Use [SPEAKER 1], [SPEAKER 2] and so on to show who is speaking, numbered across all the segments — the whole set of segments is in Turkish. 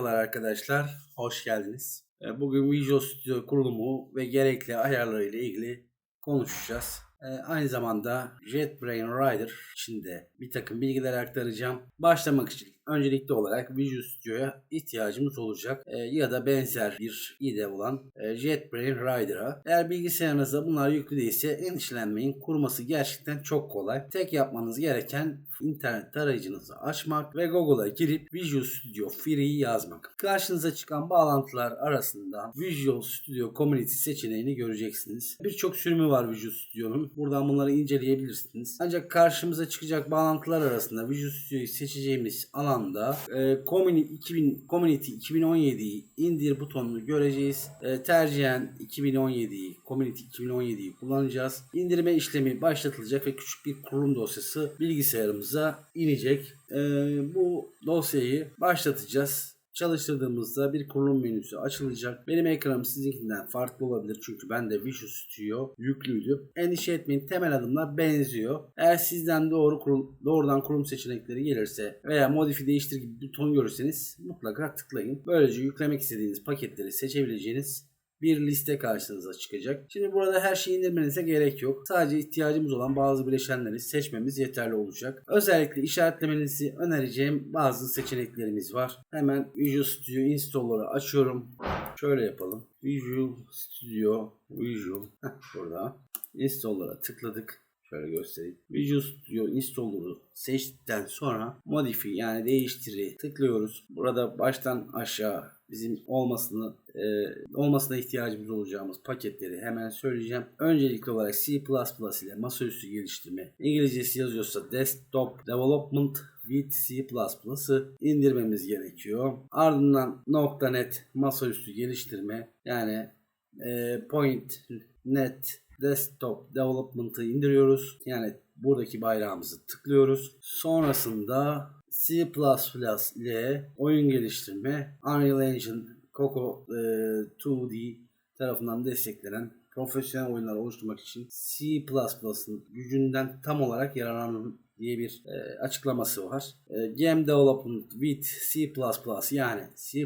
[SPEAKER 1] arkadaşlar, hoş geldiniz. Ee, Bugün Visual Studio kurulumu ve gerekli ayarları ile ilgili konuşacağız. Ee, Aynı zamanda JetBrain Rider için de bir takım bilgiler aktaracağım. Başlamak için öncelikli olarak Visual Studio'ya ihtiyacımız olacak Ee, ya da benzer bir IDE olan e, JetBrain Rider'a. Eğer bilgisayarınızda bunlar yüklü değilse endişelenmeyin. Kurması gerçekten çok kolay. Tek yapmanız gereken internet tarayıcınızı açmak ve Google'a girip Visual Studio Free'yi yazmak. Karşınıza çıkan bağlantılar arasında Visual Studio Community seçeneğini göreceksiniz. Birçok sürümü var Visual Studio'nun. Buradan bunları inceleyebilirsiniz. Ancak karşımıza çıkacak bağlantılar arasında Visual Studio'yu seçeceğimiz alanda e, Community 2000 Community 2017'yi indir butonunu göreceğiz. E, tercihen 2017'yi Community 2017'yi kullanacağız. İndirme işlemi başlatılacak ve küçük bir kurulum dosyası bilgisayarımıza inecek. E, bu dosyayı başlatacağız. Çalıştırdığımızda bir kurulum menüsü açılacak. Benim ekranım sizinkinden farklı olabilir çünkü ben de Visual Studio yüklüydü. Endişe etmeyin temel adımlar benziyor. Eğer sizden doğru kurul, doğrudan kurulum seçenekleri gelirse veya modifi değiştir gibi buton görürseniz mutlaka tıklayın. Böylece yüklemek istediğiniz paketleri seçebileceğiniz bir liste karşınıza çıkacak. Şimdi burada her şeyi indirmenize gerek yok. Sadece ihtiyacımız olan bazı bileşenleri seçmemiz yeterli olacak. Özellikle işaretlemenizi önereceğim bazı seçeneklerimiz var. Hemen Visual Studio Installer'ı açıyorum. Şöyle yapalım. Visual Studio Visual Heh, burada. Installer'a tıkladık. Şöyle göstereyim. Visual Studio Installer'ı seçtikten sonra Modify yani değiştiri tıklıyoruz. Burada baştan aşağı bizim olmasını e, olmasına ihtiyacımız olacağımız paketleri hemen söyleyeceğim. Öncelikli olarak C++ ile masaüstü geliştirme. İngilizcesi yazıyorsa Desktop Development with C++'ı indirmemiz gerekiyor. Ardından .NET masaüstü geliştirme yani e, Point Net Desktop Development'ı indiriyoruz. Yani buradaki bayrağımızı tıklıyoruz. Sonrasında C++ ile oyun geliştirme, Unreal Engine, Coco e, 2D tarafından desteklenen profesyonel oyunlar oluşturmak için C++'ın gücünden tam olarak yararlanın diye bir e, açıklaması var. E, Game Development with C++ yani C++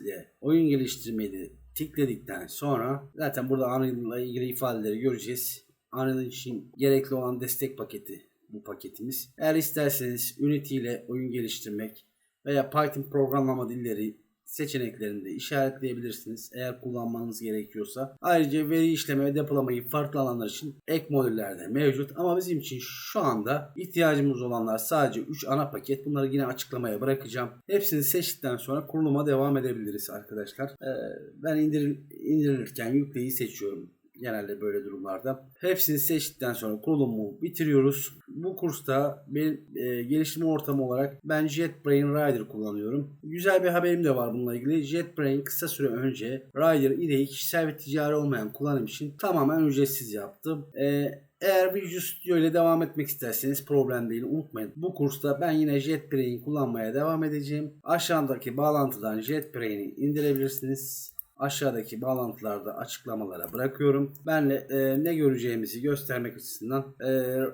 [SPEAKER 1] ile oyun geliştirmeyi tikledikten sonra zaten burada Unreal ile ilgili ifadeleri göreceğiz. Unreal için gerekli olan destek paketi bu paketimiz. Eğer isterseniz Unity ile oyun geliştirmek veya Python programlama dilleri seçeneklerini de işaretleyebilirsiniz eğer kullanmanız gerekiyorsa. Ayrıca veri işleme ve depolamayı farklı alanlar için ek modüllerde mevcut ama bizim için şu anda ihtiyacımız olanlar sadece 3 ana paket. Bunları yine açıklamaya bırakacağım. Hepsini seçtikten sonra kuruluma devam edebiliriz arkadaşlar. Ee, ben indir, indirilirken yükleyi seçiyorum genelde böyle durumlarda. Hepsini seçtikten sonra kurulumu bitiriyoruz. Bu kursta benim e, geliştirme ortamı olarak ben JetBrain Rider kullanıyorum. Güzel bir haberim de var bununla ilgili. JetBrain kısa süre önce Rider IDE'yi kişisel ve ticari olmayan kullanım için tamamen ücretsiz yaptım. E, eğer Visual Studio ile devam etmek isterseniz problem değil unutmayın. Bu kursta ben yine JetBrain kullanmaya devam edeceğim. Aşağıdaki bağlantıdan JetBrain'i indirebilirsiniz aşağıdaki bağlantılarda açıklamalara bırakıyorum. Ben e, ne göreceğimizi göstermek açısından e,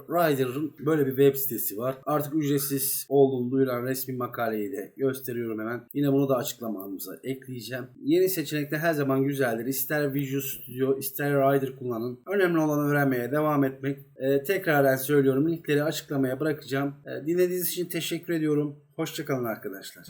[SPEAKER 1] Rider'ın böyle bir web sitesi var. Artık ücretsiz olduğunu duyuran resmi makaleyi de gösteriyorum hemen. Yine bunu da açıklamamıza ekleyeceğim. Yeni seçenekler her zaman güzeldir. İster Visual Studio ister Rider kullanın. Önemli olan öğrenmeye devam etmek. E, tekraren söylüyorum linkleri açıklamaya bırakacağım. E, dinlediğiniz için teşekkür ediyorum. Hoşçakalın arkadaşlar.